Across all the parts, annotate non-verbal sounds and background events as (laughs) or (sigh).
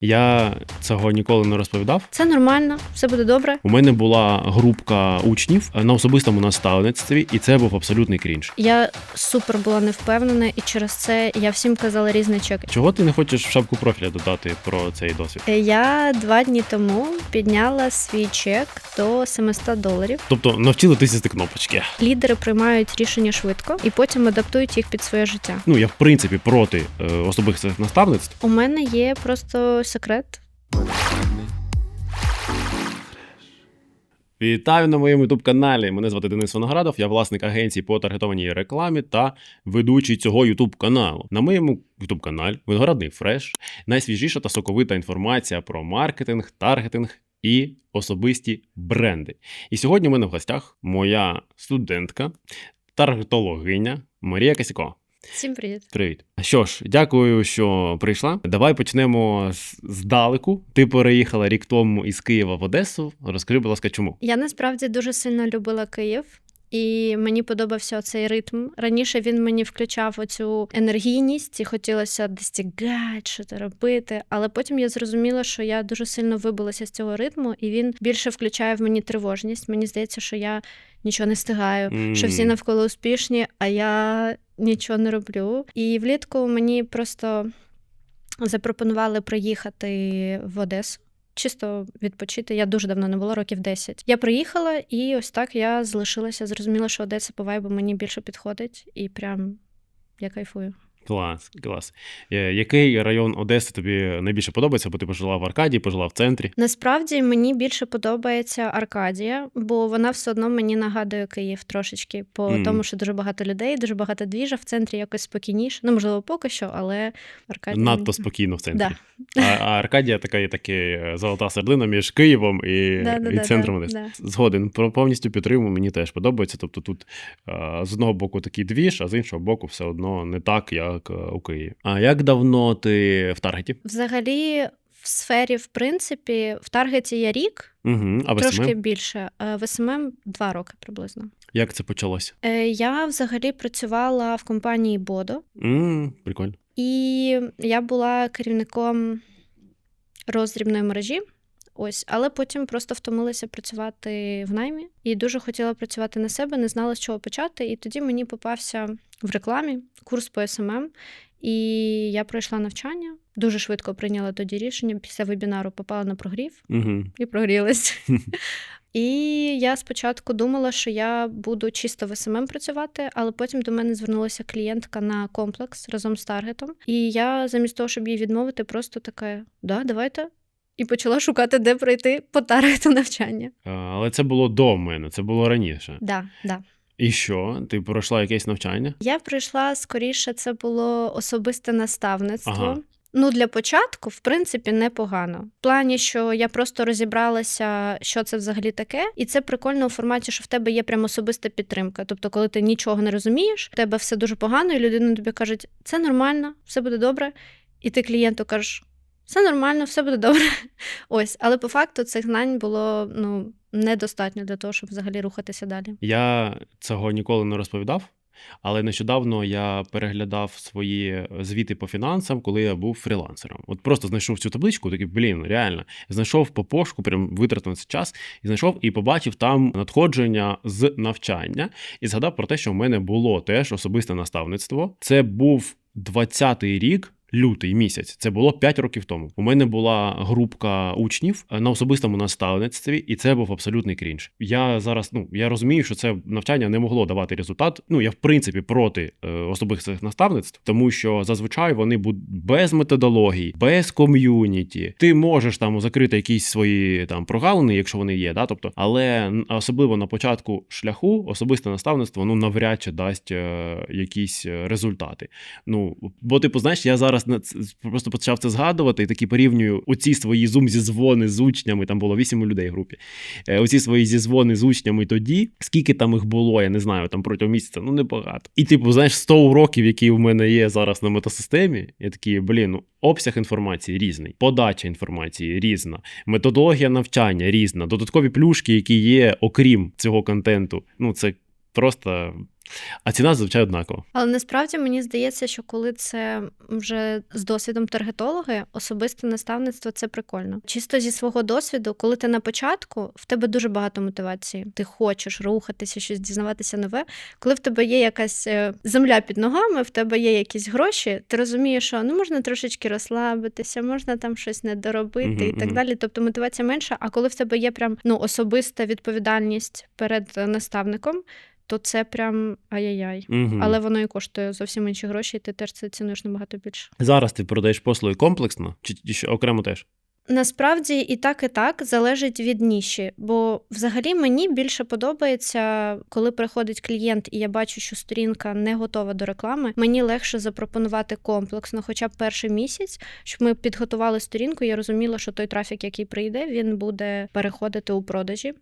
Я цього ніколи не розповідав. Це нормально, все буде добре. У мене була групка учнів на особистому наставництві, і це був абсолютний крінж. Я супер була не впевнена, і через це я всім казала різні чеки. Чого ти не хочеш в шапку профіля додати про цей досвід? Е, Я два дні тому підняла свій чек до 700 доларів. Тобто навчили тисяти кнопочки. Лідери приймають рішення швидко і потім адаптують їх під своє життя. Ну я в принципі проти е, особистих наставництв. У мене є просто секрет. Вітаю на моєму youtube каналі. Мене звати Денис Виноградов, я власник агенції по таргетованій рекламі та ведучий цього youtube каналу. На моєму youtube каналі Виноградний Фреш найсвіжіша та соковита інформація про маркетинг, таргетинг і особисті бренди. І сьогодні у мене в гостях моя студентка, таргетологиня Марія Касіко. Всім привіт. Привіт. Що ж, дякую, що прийшла. Давай почнемо з- здалеку. Ти переїхала рік тому із Києва в Одесу. Розкажи, будь ласка, чому? Я насправді дуже сильно любила Київ. І мені подобався цей ритм. Раніше він мені включав оцю енергійність і хотілося достігати, що то робити. Але потім я зрозуміла, що я дуже сильно вибилася з цього ритму, і він більше включає в мені тривожність. Мені здається, що я нічого не встигаю, Мм. що всі навколо успішні, а я нічого не роблю. І влітку мені просто запропонували приїхати в Одесу. Чисто відпочити. Я дуже давно не була, років 10. Я приїхала, і ось так я залишилася. Зрозуміла, що Одеса по вайбу мені більше підходить, і прям я кайфую. Клас, клас. Е, Який район Одеси тобі найбільше подобається? Бо ти пожила в Аркадії, пожила в центрі. Насправді мені більше подобається Аркадія, бо вона все одно мені нагадує Київ трошечки, по Мгм. тому, що дуже багато людей, дуже багато двіжа в центрі якось спокійніше. Ну, можливо, поки що, але Аркадія Надто спокійно в центрі. Да. А, а Аркадія така є таке е, золота середина між Києвом і, Да, да, і центром Одеси. да. Згоден, про повністю підтримую, мені теж подобається. Тобто тут з одного боку такий двіж, а з іншого боку, все одно не так, як е, у Києві. А як давно ти в Таргеті? Взагалі, в сфері, в принципі, в таргеті я рік, Угу. А в трошки СММ? більше. е, В СММ два роки приблизно. Як це почалося? Е, Я взагалі працювала в компанії Бодо, м прикольно. і я була керівником роздрібної мережі. Ось, але потім просто втомилася працювати в наймі і дуже хотіла працювати на себе, не знала з чого почати. І тоді мені попався в рекламі курс по СММ, і я пройшла навчання. Дуже швидко прийняла тоді рішення. Після вебінару попала на прогрів Угу. і прогрілась. (laughs) І я спочатку думала, що я буду чисто в СММ працювати, але потім до мене звернулася клієнтка на комплекс разом з таргетом. І я замість того, щоб їй відмовити, просто така: да, давайте. І почала шукати, де пройти по таргету навчання. Але це було до мене, це було раніше. Да, да. І що? Ти пройшла якесь навчання? Я прийшла скоріше, це було особисте наставництво. Ага. Ну, для початку, в принципі, непогано. В плані, що я просто розібралася, що це взагалі таке, і це прикольно у форматі, що в тебе є прям особиста підтримка. Тобто, коли ти нічого не розумієш, в тебе все дуже погано, і людина тобі кажуть, це нормально, все буде добре. І ти клієнту кажеш, все нормально, все буде добре. (laughs) Ось, але по факту цих знань було ну недостатньо для того, щоб взагалі рухатися далі. Я цього ніколи не розповідав, але нещодавно я переглядав свої звіти по фінансам, коли я був фрілансером. От просто знайшов цю табличку, такий, блін, реально. Знайшов по пошуку, прям витратив на це час, і знайшов і побачив там надходження з навчання, і згадав про те, що в мене було теж особисте наставництво. Це був 20-й рік. Лютий місяць, це було 5 років тому. У мене була групка учнів на особистому наставництві, і це був абсолютний крінж. Я зараз, ну я розумію, що це навчання не могло давати результат. Ну я в принципі проти е, особистих наставництв, тому що зазвичай вони будуть без методології, без ком'юніті. Ти можеш там закрити якісь свої там прогалини, якщо вони є, да, тобто, але особливо на початку шляху особисте наставництво ну навряд чи дасть е, якісь е, результати. Ну, бо, типу, знаєш, я зараз ц- просто почав це згадувати і такі порівнюю оці свої зум зізвони з учнями. Там було вісім людей в групі. Е, Оці свої зізвони з учнями тоді, скільки там їх було, я не знаю, там протягом місяця, ну небагато. І, типу, знаєш, 100 уроків, які в мене є зараз на метасистемі, я такий, блін, ну обсяг інформації різний, подача інформації різна, методологія навчання різна, додаткові плюшки, які є, окрім цього контенту. Ну, це просто А ціна зазвичай однакова. Але насправді мені здається, що коли це вже з досвідом таргетологи, особисте наставництво це прикольно. Чисто зі свого досвіду, коли ти на початку, в тебе дуже багато мотивації. Ти хочеш рухатися, щось дізнаватися нове. Коли в тебе є якась е, земля під ногами, в тебе є якісь гроші, ти розумієш, що ну можна трошечки розслабитися, можна там щось не доробити і так мгм. далі. Тобто мотивація менша. А коли в тебе є прям ну особиста відповідальність перед е, наставником, то це прям ай-яй-яй. Угу. Але воно і коштує зовсім інші гроші, і ти теж це цінуєш набагато більше. Зараз ти продаєш послуги комплексно, чи, ще окремо теж? Насправді і так, і так залежить від ніші. Бо взагалі мені більше подобається, коли приходить клієнт, і я бачу, що сторінка не готова до реклами. Мені легше запропонувати комплексно, хоча б перший місяць, щоб ми підготували сторінку. Я розуміла, що той трафік, який прийде, він буде переходити у продажі.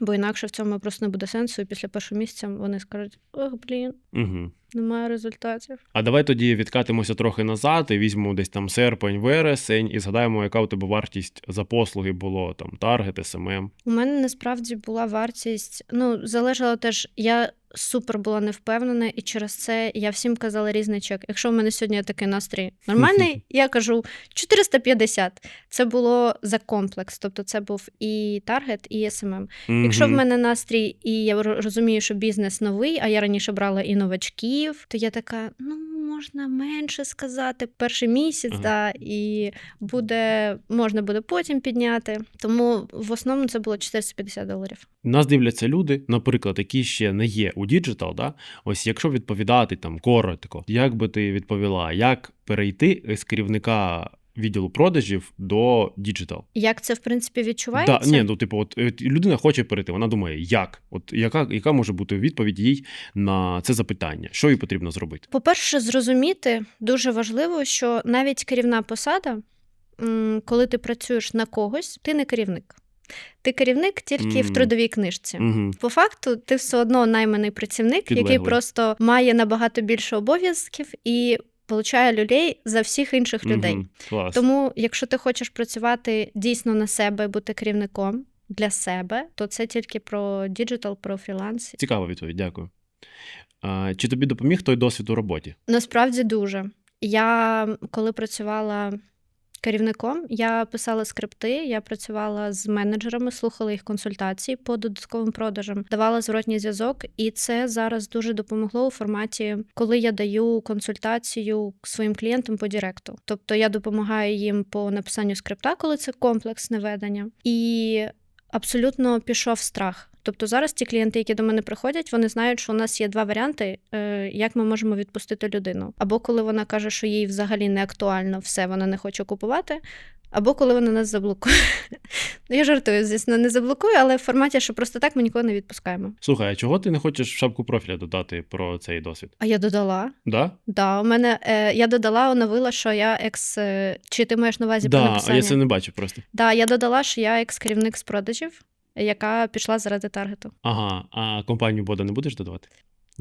Бо інакше в цьому просто не буде сенсу, і після першого місяця вони скажуть: ох, блін, Угу. немає результатів. А давай тоді відкатимося трохи назад і візьмемо десь там серпень, вересень і згадаємо, яка у тебе вартість за послуги було там таргет, СММ. У мене насправді була вартість. Ну, залежало теж, я супер була невпевнена, і через це я всім казала різний чек. Якщо в мене сьогодні такий настрій нормальний, (laughs) я кажу 450. Це було за комплекс, тобто це був і таргет, і СММ. Якщо в мене настрій, і я ро- розумію, що бізнес новий, а я раніше брала і новачків, то я така, ну. Можна менше сказати перший місяць, Ага. да, і буде можна буде потім підняти. Тому в основному це було 450 доларів. Нас дивляться люди, наприклад, які ще не є у діджитал, да? ось якщо відповідати там коротко, як би ти відповіла, як перейти з керівника відділу продажів до діджитал? Як це в принципі відчувається? Да, ні, ну типу, от е, людина хоче перейти, вона думає, як? От яка, яка може бути відповідь їй на це запитання? Що їй потрібно зробити? По-перше, зрозуміти дуже важливо, що навіть керівна посада, коли ти працюєш на когось, ти не керівник. Ти керівник тільки в трудовій книжці. Угу. По факту, ти все одно найманий працівник, який просто має набагато більше обов'язків і получає люлей за всіх інших людей. Угу. Клас. Тому, якщо ти хочеш працювати дійсно на себе, бути керівником для себе, то це тільки про діджитал, про фріланс. Цікава відповідь, дякую. А, чи тобі допоміг той досвід у роботі? Насправді дуже. Я коли працювала керівником, я писала скрипти, я працювала з менеджерами, слухала їх консультації по додатковим продажам, давала зворотній зв'язок, і це зараз дуже допомогло у форматі, коли я даю консультацію своїм клієнтам по Директу. Тобто я допомагаю їм по написанню скрипта, коли це комплексне ведення, і абсолютно пішов страх. Тобто зараз ті клієнти, які до мене приходять, вони знають, що у нас є два варіанти, е, як ми можемо відпустити людину. Або коли вона каже, що їй взагалі не актуально все, вона не хоче купувати. Або коли вона нас заблокує. (laughs) Ну, я жартую, звісно, не заблокую, але в форматі, що просто так ми нікого не відпускаємо. Слухай, а чого ти не хочеш в шапку профіля додати про цей досвід? А я додала. Да? Да, у мене е, я додала, оновила, що я екс. е, Чи ти маєш на увазі про Да, а написання? я це не бачу просто. Да, я додала, що я екс-керівник з продажів, яка пішла заради таргету. Ага, а компанію Бода не будеш додавати?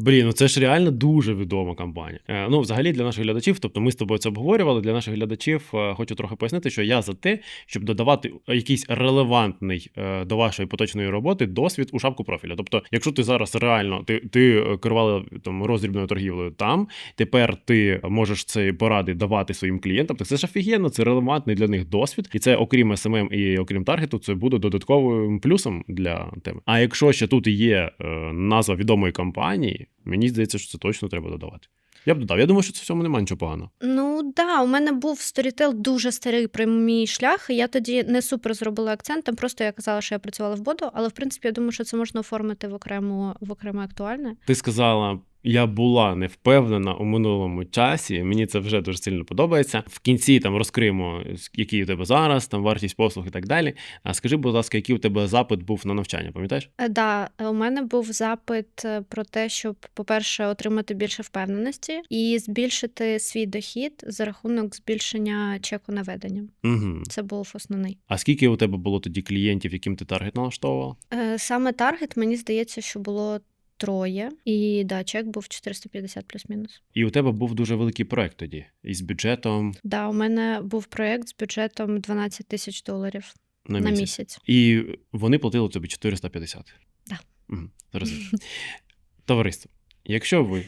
Блін, ну це ж реально дуже відома компанія. Е, ну, взагалі, для наших глядачів, тобто ми з тобою це обговорювали. Для наших глядачів е, хочу трохи пояснити, що я за те, щоб додавати якийсь релевантний е, до вашої поточної роботи досвід у шапку профіля. Тобто, якщо ти зараз реально ти, ти е, керувала там роздрібною торгівлею там, тепер ти можеш ці поради давати своїм клієнтам. Так це ж офігенно, це релевантний для них досвід, і це окрім СММ і окрім таргету, це буде додатковим плюсом для тебе. А якщо ще тут є е, назва відомої компанії, мені здається, що це точно треба додавати. Я б додав. Я думаю, що це в цьому немає нічого поганого. Ну да, у мене був сторітел дуже старий про мій шлях. і Я тоді не супер зробила акцент. Там просто я казала, що я працювала в боду, але в принципі я думаю, що це можна оформити в окремо в окремо актуальне. Ти сказала. Я була не впевнена у минулому часі. Мені це вже дуже сильно подобається. В кінці там розкриємо, який у тебе зараз, там вартість послуг і так далі. А скажи, будь ласка, який у тебе запит був на навчання, пам'ятаєш? Е, Да, у мене був запит е, про те, щоб, по-перше, отримати більше впевненості і збільшити свій дохід за рахунок збільшення чеку наведення. Угу. Це був основний. А скільки у тебе було тоді клієнтів, яким ти таргет налаштовувала? Е, Саме таргет, мені здається, що було троє, і да, чек був 450 плюс-мінус. І у тебе був дуже великий проект тоді із бюджетом Да, у мене був проєкт з бюджетом 12 тисяч доларів на, на місяць. місяць. І вони платили тобі 450. Да. Угу. (laughs) Товариство. Якщо ви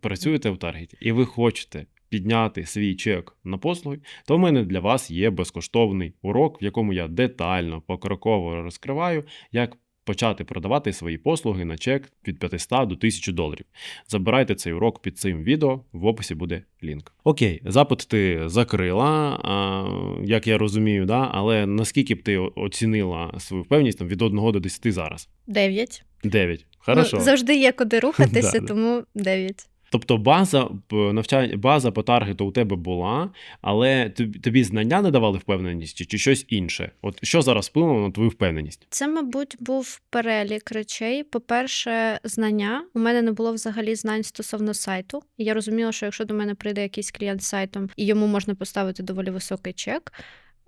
працюєте в таргеті і ви хочете підняти свій чек на послуги, то в мене для вас є безкоштовний урок, в якому я детально, покроково розкриваю, як почати продавати свої послуги на чек від 500 до 1000 доларів. Забирайте цей урок під цим відео, в описі буде лінк. Окей, запит ти закрила, а, як я розумію, да? але наскільки б ти оцінила свою впевненість там, від 1 до 10 зараз? Дев'ять. 9. Хорошо. Ну, завжди є куди рухатися, (laughs) тому дев'ять. Тобто база навчання, база по таргету у тебе була, але тобі, знання не давали впевненість чи, чи щось інше? От що зараз вплинуло на твою впевненість? Це, мабуть, був перелік речей. По-перше, знання. У мене не було взагалі знань стосовно сайту. Я розуміла, що якщо до мене прийде якийсь клієнт з сайтом і йому можна поставити доволі високий чек,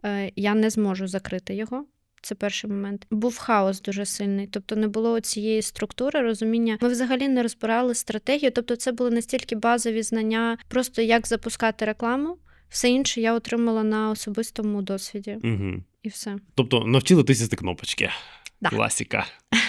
е, я не зможу закрити його. Це перший момент. Був хаос дуже сильний, тобто не було цієї структури, розуміння. Ми взагалі не розбирали стратегію. Тобто, це були настільки базові знання, просто як запускати рекламу. Все інше я отримала на особистому досвіді, Угу. і все. Тобто навчили тисяти кнопочки. Да. Класіка. (laughs)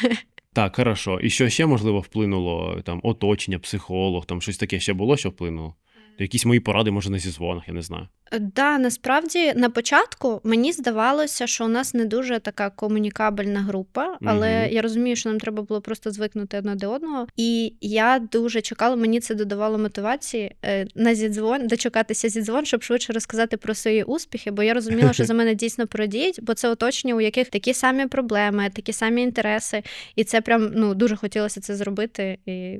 Так, хорошо. І що ще можливо вплинуло? Там оточення, психолог, там щось таке ще було, що вплинуло? Якісь мої поради, може, на зізвонах, я не знаю. Е, Да, насправді на початку мені здавалося, що у нас не дуже така комунікабельна група, але Мгм. я розумію, що нам треба було просто звикнути одне до одного. І я дуже чекала, мені це додавало мотивації е, на зідзвон, дочекатися зідзвон, щоб швидше розказати про свої успіхи, бо я розуміла, що (laughs) за мене дійсно порадіють, бо це оточення, у яких такі самі проблеми, такі самі інтереси, і це прям ну дуже хотілося це зробити. І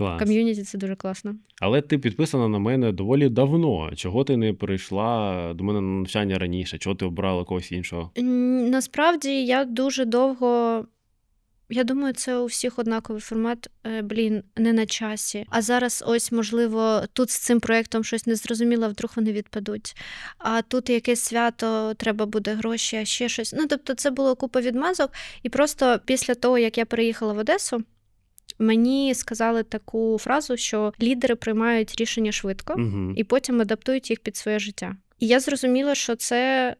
Клас. ком'юніті це дуже класно. Але ти підписана на мене доволі давно. Чого ти не прийшла до мене на навчання раніше? Чого ти обрала когось іншого? Насправді я дуже довго. Я думаю, це у всіх однаковий формат. Е, Блін, не на часі. А зараз, ось, можливо, тут з цим проєктом щось не зрозуміло, вдруг вони відпадуть. А тут якесь свято, треба буде гроші, а ще щось. Ну, тобто, це було купа відмазок. І просто після того, як я переїхала в Одесу, мені сказали таку фразу, що лідери приймають рішення швидко Угу. і потім адаптують їх під своє життя. І я зрозуміла, що це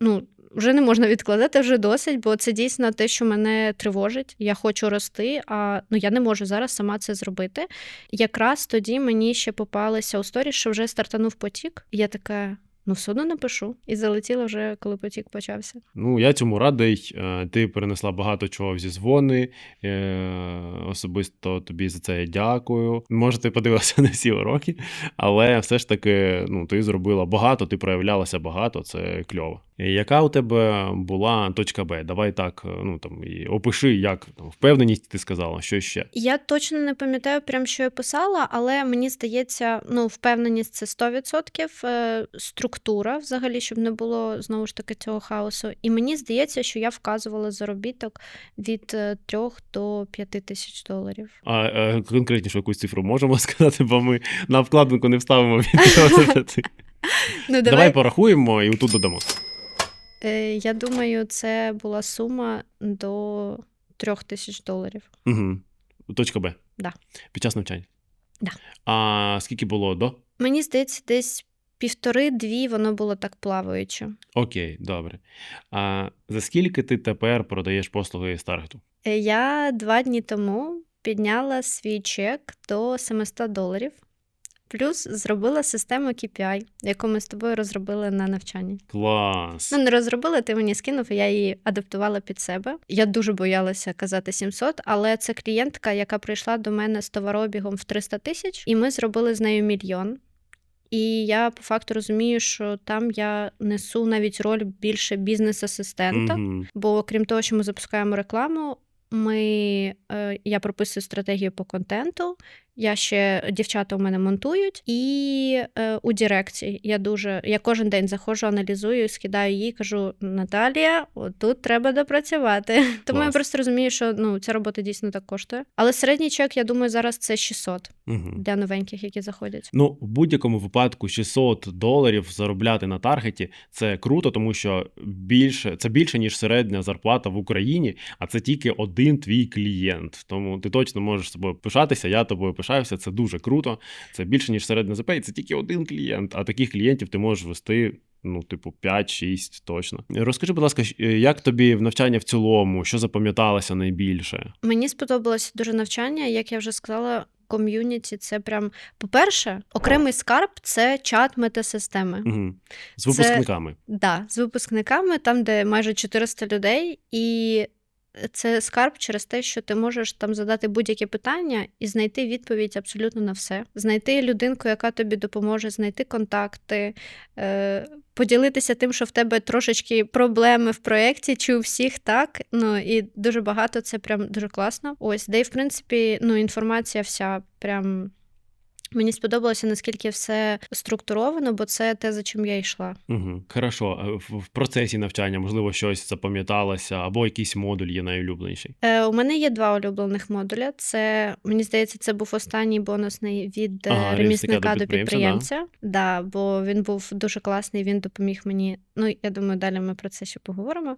ну, вже не можна відкладати, вже досить, бо це дійсно те, що мене тривожить. Я хочу рости, а ну я не можу зараз сама це зробити. Якраз тоді мені ще попалися у сторі, що вже стартанув потік. І я така. Ну, все одно напишу. І залетіла вже, коли потік почався. Ну, я цьому радий. Е, Ти перенесла багато чого в зізвони. Е, Особисто тобі за це дякую. Може, ти подивилася (laughs) не всі уроки, але все ж таки ну, ти зробила багато, ти проявлялася багато, це кльово. Яка у тебе була точка Б? Давай так, е, ну там і опиши, як там, впевненість ти сказала, що ще. Я точно не пам'ятаю прям, що я писала, але мені здається, ну, впевненість це 100%, е, структура взагалі, щоб не було знову ж таки цього хаосу. І мені здається, що я вказувала заробіток від 3 до 5 тисяч доларів. А е, конкретніше якусь цифру можемо (laughs) сказати, бо ми на вкладинку не вставимо відео. (laughs) Ну, Давай порахуємо і тут додамо. Е, я думаю, це була сума до 3 тисяч доларів. Угу. Точка Б. Да. Під час навчання. Да. А скільки було до? Мені здається, десь півтори-дві воно було так плаваюче. Окей, добре. А за скільки ти тепер продаєш послуги з? Е, Я два дні тому підняла свій чек до 700 доларів, плюс зробила систему KPI, яку ми з тобою розробили на навчанні. Клас. Ну, не розробила, ти мені скинув, я її адаптувала під себе. Я дуже боялася казати 700, але це клієнтка, яка прийшла до мене з товарообігом в 300 тисяч, і ми зробили з нею мільйон. І я по факту розумію, що там я несу навіть роль більше бізнес-асистента. Мгм. Бо крім того, що ми запускаємо рекламу, ми, е, я прописую стратегію по контенту. Я ще дівчата у мене монтують, і е, у Діректі я дуже я кожен день заходжу, аналізую, скидаю їй, кажу: Наталія, тут треба допрацювати. (laughs) Тому я просто розумію, що ну ця робота дійсно так коштує. Але середній чек, я думаю, зараз це 600 Мгм. для новеньких, які заходять. Ну, в будь-якому випадку 600 доларів заробляти на таргеті це круто, тому що більше це більше ніж середня зарплата в Україні, а це тільки один твій клієнт. Тому ти точно можеш собою пишатися. Я тобою пишаюся. Це дуже круто. Це більше ніж середня ЗП, і це тільки один клієнт. А таких клієнтів ти можеш вести Ну, типу, 5-6 точно. Розкажи, будь ласка, е, як тобі в навчання в цілому, що запам'яталося найбільше? Мені сподобалося дуже навчання, як я вже сказала. Ком'юніті це прям, по-перше, окремий скарб це чат метасистеми. Угу. З випускниками. Да, з випускниками, там, де майже 400 людей, і це скарб через те, що ти можеш там задати будь-яке питання і знайти відповідь абсолютно на все. Знайти людинку, яка тобі допоможе, знайти контакти, е, поділитися тим, що в тебе трошечки проблеми в проєкті, чи у всіх так. Ну і дуже багато це прям дуже класно. Ось, де й в принципі, ну, інформація вся прям. Мені сподобалося, наскільки все структуровано, бо це те, за чим я йшла. Угу. Хорошо. В, в процесі навчання, можливо, щось запам'яталося, або якийсь модуль є найулюбленіший. Е, у мене є два улюблених модуля. Це мені здається, це був останній бонусний від е, Ага, ремісника до підприємця, підприємця. Да, бо він був дуже класний. Він допоміг мені. Ну я думаю, далі ми про це ще поговоримо.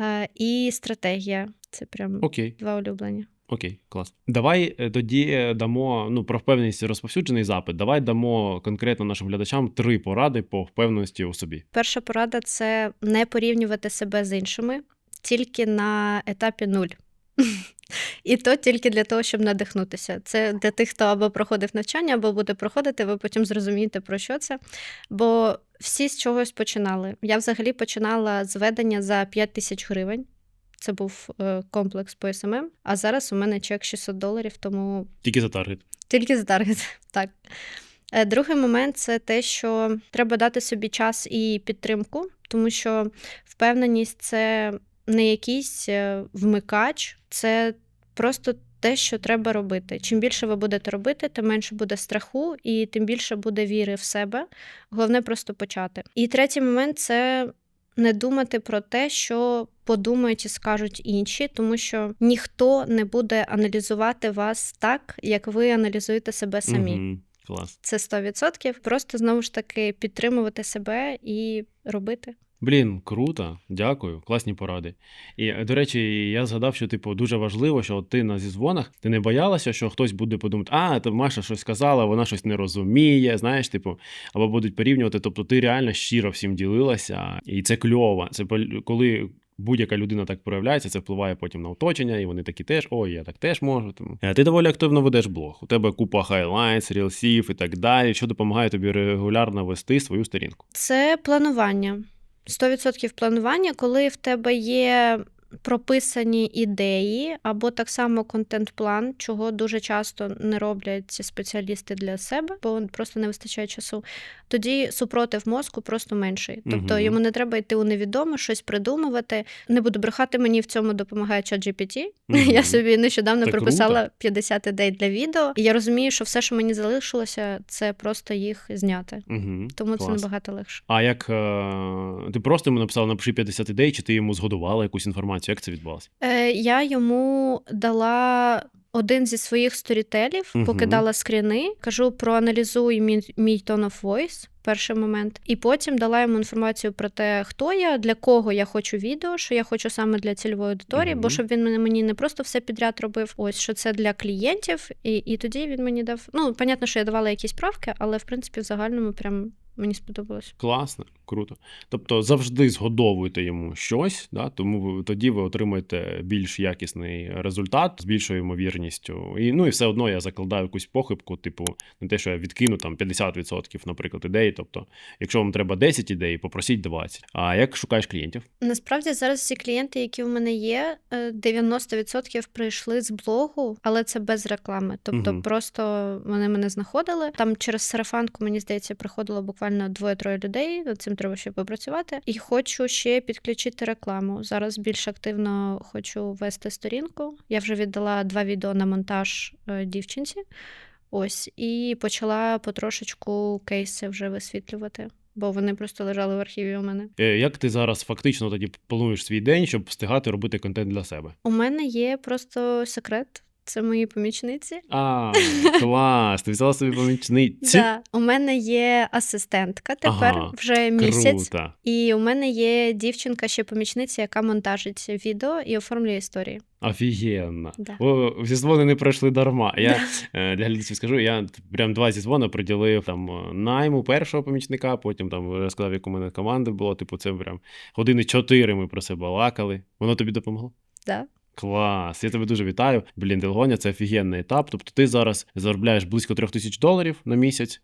Е, і стратегія це прям Окей. два улюблені. Окей, клас. Давай е, тоді е, дамо ну про впевненість розповсюджений запит. Давай дамо конкретно нашим глядачам три поради по впевненості у собі. Перша порада це не порівнювати себе з іншими тільки на етапі нуль. (laughs) І то тільки для того, щоб надихнутися. Це для тих, хто або проходив навчання, або буде проходити, ви потім зрозумієте, про що це. Бо всі з чогось починали. Я взагалі починала з ведення за 5 тисяч гривень. Це був е, комплекс по СММ, а зараз у мене чек 600 доларів, тому Тільки за таргет. тільки з таргет. (laughs) Так. Е, Другий момент це те, що треба дати собі час і підтримку, тому що впевненість це не якийсь е, вмикач, це просто те, що треба робити. Чим більше ви будете робити, тим менше буде страху і тим більше буде віри в себе. Головне просто почати. І третій момент це не думати про те, що подумають і скажуть інші, тому що ніхто не буде аналізувати вас так, як ви аналізуєте себе самі. Угу. Клас. Це 100%. Просто знову ж таки підтримувати себе і робити. Блін, круто, дякую, класні поради. І е, до речі, я згадав, що типу дуже важливо, що от ти на зізвонах ти не боялася, що хтось буде подумати, а то Маша щось сказала, вона щось не розуміє, знаєш, типу, або будуть порівнювати. Тобто, ти реально щиро всім ділилася, і це кльово. Це коли. Будь-яка людина так проявляється, це впливає потім на оточення, і вони такі теж, ой, я так теж можу. Тому ти доволі активно ведеш блог. У тебе купа хайлайтс, рілсів і так далі, що допомагає тобі регулярно вести свою сторінку. Це планування. 100% планування, коли в тебе є прописані ідеї, або так само контент-план, чого дуже часто не роблять спеціалісти для себе, бо просто не вистачає часу. Тоді супротив мозку просто менший. Тобто Мгм. йому не треба йти у невідоме, щось придумувати. Не буду брехати, мені в цьому допомагає ChatGPT. Мгм. (laughs) Я собі нещодавно Це прописала круто. 50 ідей для відео, і я розумію, що все, що мені залишилося, це просто їх зняти. Угу. Тому це набагато легше. А як е, ти просто йому написала, напиши 50 ідей, чи ти йому згодувала якусь інформацію? Як це відбувалося? Е, я йому дала один зі своїх сторітелів, Мгм. покидала скріни, кажу, проаналізуй мій, мій tone of voice, перший момент, і потім дала йому інформацію про те, хто я, для кого я хочу відео, що я хочу саме для цільової аудиторії, бо щоб він мені не просто все підряд робив, ось що це для клієнтів, і, і тоді він мені дав. Ну, понятно, що я давала якісь правки, але в принципі в загальному прям мені сподобалось. Класно, круто. Тобто завжди згодовуєте йому щось, да? тому ви, тоді ви отримаєте більш якісний результат з більшою ймовірністю. І, ну і все одно я закладаю якусь похибку, типу, не те, що я відкину там 50%, наприклад, ідей. Тобто, якщо вам треба 10 ідей, попросіть 20. А як шукаєш клієнтів? Насправді зараз всі клієнти, які в мене є, е, 90% прийшли з блогу, але це без реклами. Тобто, Мгм. просто вони мене знаходили. Там через сарафанку, мені здається, приходило буквально двоє-троє людей. Над цим треба ще попрацювати. І хочу ще підключити рекламу. Зараз більш активно хочу вести сторінку. Я вже віддала два відео на монтаж е, дівчинці. Ось, і почала потрошечку кейси вже висвітлювати, бо вони просто лежали в архіві у мене. Е, Як ти зараз фактично тоді плануєш свій день, щоб встигати робити контент для себе? У мене є просто секрет. Це мої помічниці. А, клас! Ти взяла собі помічниці? Да. У мене є асистентка тепер Ага, вже місяць. Круто. І у мене є дівчинка, ще помічниця, яка монтажить відео і оформлює історії. Офігенно. Да. О, всі дзвони не пройшли дарма. Я е, для глядачів скажу, я прям два зі дзвона приділив там е, найму першого помічника, потім там розказав, як у мене команда було. Типу, це прям години чотири ми про це балакали. Воно тобі допомогло? Да. Клас, я тебе дуже вітаю. Блін, Делгоня це офігенний етап. Тобто ти зараз заробляєш близько трьох тисяч доларів на місяць,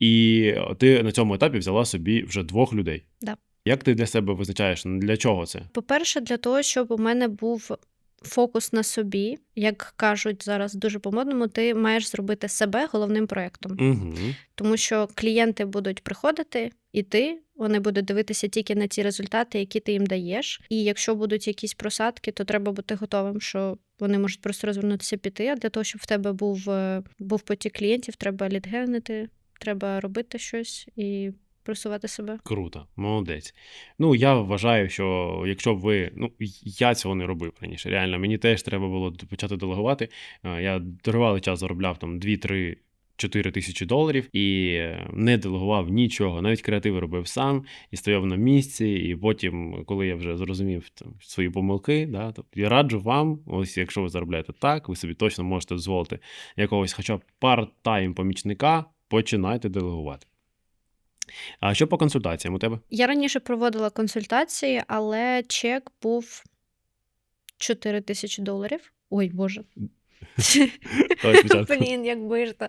і ти на цьому етапі взяла собі вже двох людей. Да. Як ти для себе визначаєш, для чого це? По-перше, для того, щоб у мене був фокус на собі, як кажуть зараз дуже по-модному, ти маєш зробити себе головним проєктом. Угу. Тому що клієнти будуть приходити, і ти вони будуть дивитися тільки на ті результати, які ти їм даєш. І якщо будуть якісь просадки, то треба бути готовим, що вони можуть просто розвернутися піти. А для того, щоб в тебе був, е, був потік клієнтів, треба лідгенити, треба робити щось і просувати себе. Круто, молодець. Ну, я вважаю, що якщо б ви. Ну, я цього не робив раніше. Реально, мені теж треба було почати делегувати. Е, Я тривалий час заробляв там 2-3. 4 тисячі доларів і е, не делегував нічого, навіть креативи робив сам і стояв на місці. І потім, коли я вже зрозумів там, свої помилки, да, тобто я раджу вам, ось якщо ви заробляєте так, ви собі точно можете дозволити якогось, хоча б парт-тайм помічника, починайте делегувати. А що по консультаціям у тебе? Я раніше проводила консультації, але чек був 4 тисячі доларів. Ой, Боже. (laughs) Блін, як. Е,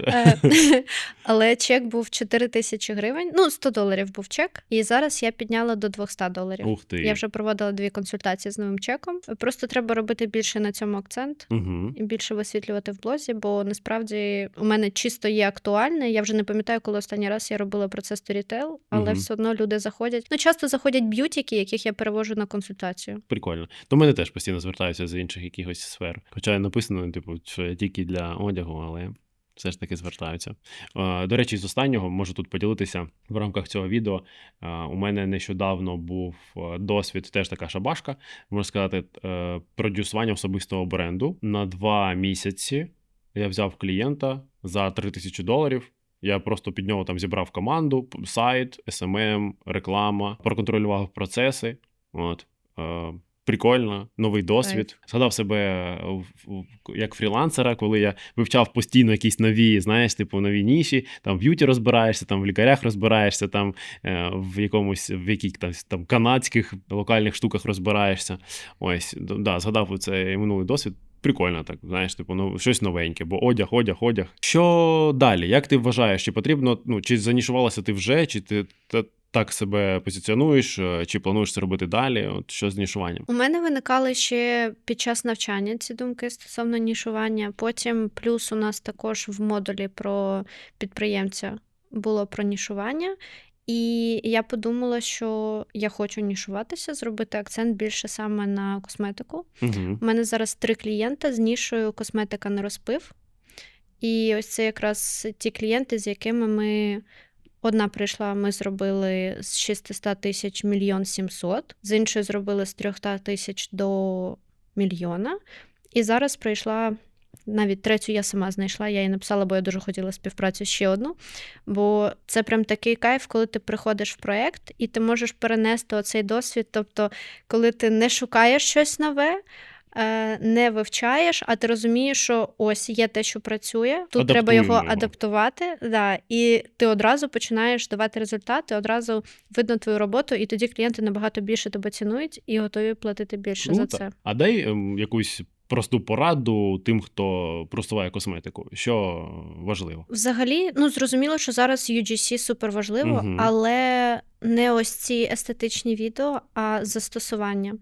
(laughs) Але чек був 4 тисячі гривень. Ну, 100 доларів був чек, і зараз я підняла до 200 доларів. Ух ти. Я вже проводила дві консультації з новим чеком. Просто треба робити більше на цьому акцент. Угу. І більше висвітлювати в блозі, бо насправді у мене чисто є актуальне. Я вже не пам'ятаю, коли останній раз я робила про це сторітел, але Мгм. все одно люди заходять. Ну, часто заходять б'ютіки, яких я перевожу на консультацію. Прикольно. До мене теж постійно звертаються з інших якихось сфер. Хоча написано, типу, що я тільки для одягу, але все ж таки звертаються. Е, До речі, з останнього можу тут поділитися в рамках цього відео. Е, У мене нещодавно був е, досвід, теж така шабашка, можна сказати, продюсування особистого бренду на два місяці. Я взяв клієнта за 3 тисячі доларів. Я просто під нього там зібрав команду, сайт, SMM, реклама, проконтролював процеси. От. Прикольно, новий досвід. Згадав себе е, як фрілансера, коли я вивчав постійно якісь нові, знаєш, типу нові ніші, там в б'юті розбираєшся, там в лікарях розбираєшся, там е, в якомусь в якихось там канадських локальних штуках розбираєшся. Ось, да, згадав цей минулий досвід. Прикольно, так знаєш, типу, ну щось новеньке, бо одяг, одяг, одяг. Що далі? Як ти вважаєш, чи потрібно, ну чи занішувалася ти вже, чи ти та- так себе позиціонуєш, е, чи плануєш це робити далі? От що з нішуванням? У мене виникали ще під час навчання ці думки стосовно нішування. Потім плюс у нас також в модулі про підприємця було про нішування. І я подумала, що я хочу нішуватися, зробити акцент більше саме на косметику. Угу. У мене зараз три клієнта з нішою косметика на розпив. І ось це якраз ті клієнти, з якими ми. Одна прийшла, ми зробили з 600 тисяч мільйон 700, з іншої зробили з 300 тисяч до мільйона. І зараз прийшла навіть третю я сама знайшла, я їй написала, бо я дуже хотіла співпрацю ще одну. Бо це прям такий кайф, коли ти приходиш в проєкт і ти можеш перенести оцей досвід. Тобто, коли ти не шукаєш щось нове, не вивчаєш, а ти розумієш, що ось є те, що працює, тут треба його його. адаптувати. Да, і ти одразу починаєш давати результати, одразу видно твою роботу, і тоді клієнти набагато більше тебе цінують і готові платити більше за Круто. це. А дай ем, якусь просту пораду тим, хто просуває косметику. Що важливо? Взагалі, ну зрозуміло, що зараз UGC супер важливо, Мгм. але не ось ці естетичні відео, а застосування.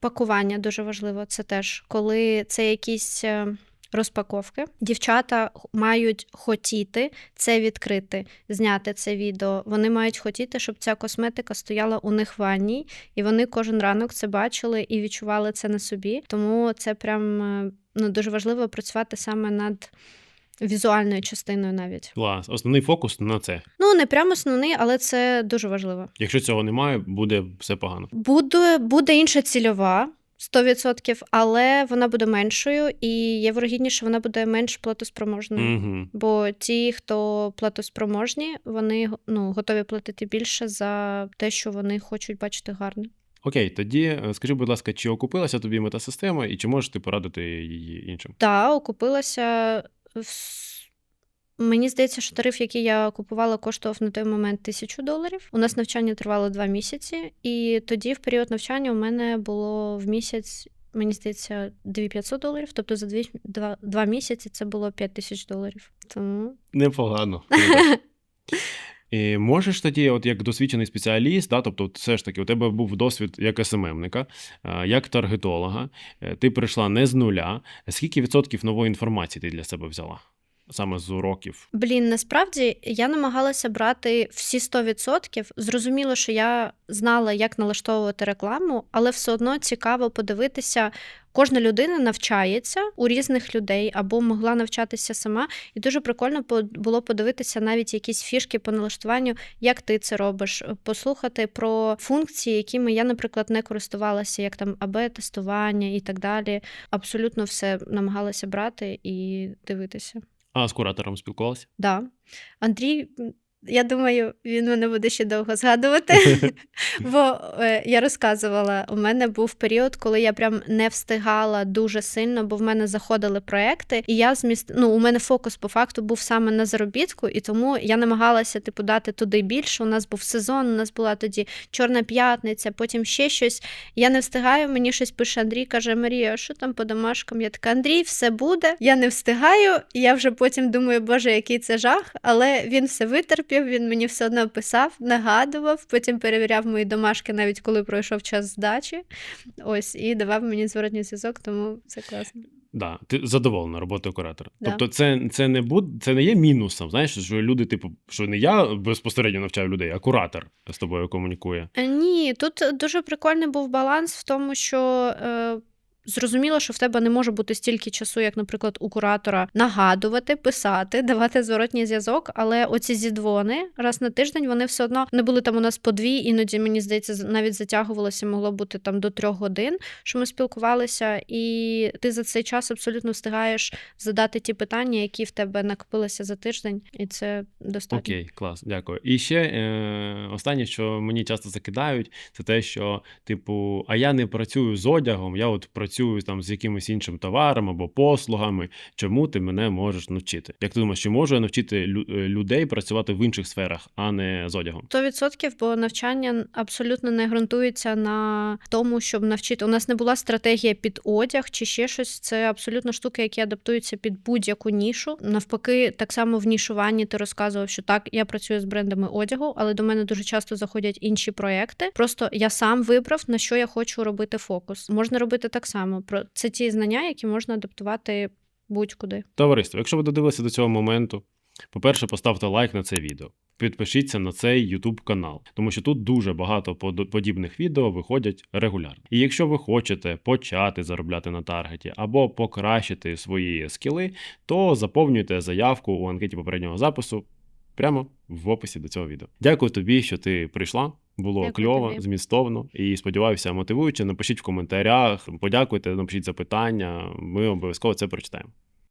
Пакування дуже важливо. Це теж коли це якісь. е, Розпаковки дівчата мають хотіти це відкрити, зняти це відео. Вони мають хотіти, щоб ця косметика стояла у них в ванній, і вони кожен ранок це бачили і відчували це на собі. Тому це прям е, ну, дуже важливо працювати саме над візуальною частиною навіть. Клас. Основний фокус на це. Ну, не прямо основний, але це дуже важливо. Якщо цього немає, буде все погано. Буде, буде інша цільова. 100%, але вона буде меншою, і є вирогідніше, що вона буде менш платоспроможною. Угу. Бо ті, хто платоспроможні, вони ну, готові платити більше за те, що вони хочуть бачити гарне. Окей, тоді е, скажи, будь ласка, чи окупилася тобі метасистема і чи можеш ти порадити її іншим? Так, окупилася. Мені здається, що тариф, який я купувала, коштував на той момент тисячу доларів. У нас навчання тривало два місяці, і тоді, в період навчання, у мене було в місяць, мені здається, 2500 доларів. Тобто за дві, два, два місяці це було 5 тисяч доларів. Тому Непогано. (laughs) І можеш тоді, от як досвідчений спеціаліст, да, тобто, все ж таки, у тебе був досвід як СММника, е, як таргетолога, е, ти прийшла не з нуля. Скільки відсотків нової інформації ти для себе взяла? Саме з уроків? Блін, насправді я намагалася брати всі 100%. Зрозуміло, що я знала, як налаштовувати рекламу, але все одно цікаво подивитися. Кожна людина навчається у різних людей або могла навчатися сама, і дуже прикольно було подивитися навіть якісь фішки по налаштуванню, як ти це робиш, послухати про функції, якими я, наприклад, не користувалася, як там АБ-тестування і так далі. Абсолютно все намагалася брати і дивитися. А з куратором спілкувалася? Да. Андрій, я думаю, він мене буде ще довго згадувати. (laughs) (laughs) Бо е, я розказувала, у мене був період, коли я прям не встигала дуже сильно, бо в мене заходили проекти, і я зміст... ну, у мене фокус по факту був саме на заробітку, і тому я намагалася типу дати туди більше. У нас був сезон, у нас була тоді Чорна п'ятниця, потім ще щось. Я не встигаю. Мені щось пише Андрій, каже: Марія, що там по домашкам? Я така, Андрій, все буде. Я не встигаю. І я вже потім думаю, боже, який це жах. Але він все витерпів, він мені все одно писав, нагадував, потім перевіряв мої домашки, навіть коли пройшов час здачі. Ось, і давав мені зворотній зв'язок, тому це класно. Да, ти задоволена роботою куратора. Да. Тобто, це, це не буд, це не є мінусом. Знаєш, що люди, типу, що не я безпосередньо навчаю людей, а куратор з тобою комунікує. Е, Ні, тут дуже прикольний був баланс в тому, що. Е... Зрозуміло, що в тебе не може бути стільки часу, як, наприклад, у куратора нагадувати, писати, (laughs) давати зворотній зв'язок. Але оці зідзвони раз на тиждень вони все одно не були там у нас по дві, іноді мені здається, навіть затягувалося, могло бути там до трьох годин, що ми спілкувалися, і ти за цей час абсолютно встигаєш задати ті питання, які в тебе накопилися за тиждень, і це достатньо. Окей, клас, дякую. І ще е, останнє, що мені часто закидають, це те, що, типу, а я не працюю з одягом, я от працюю там з якимось іншим товаром або послугами. Чому ти мене можеш навчити? Як ти думаєш, чи можу я навчити е, людей працювати в інших сферах, а не з одягом? 100%, бо навчання абсолютно не ґрунтується на тому, щоб навчити. У нас не була стратегія під одяг чи ще щось. Це абсолютно штуки, які адаптуються під будь-яку нішу. Навпаки, так само в нішуванні ти розказував, що так, я працюю з брендами одягу, але до мене дуже часто заходять інші проекти. Просто я сам вибрав на що я хочу робити фокус. Можна робити так само. Про це ті знання, які можна адаптувати будь-куди. Товариство, якщо ви додивилися до цього моменту, по-перше, поставте лайк на це відео. Підпишіться на цей YouTube канал, тому що тут дуже багато подібних відео виходять регулярно. І якщо ви хочете почати заробляти на таргеті або покращити свої скіли, то заповнюйте заявку у анкеті попереднього запису прямо в описі до цього відео. Дякую тобі, що ти прийшла. Було Дякую кльово, тобі. змістовно і сподіваюся, мотивуюче. Напишіть в коментарях, подякуйте, напишіть запитання. Ми обов'язково це прочитаємо.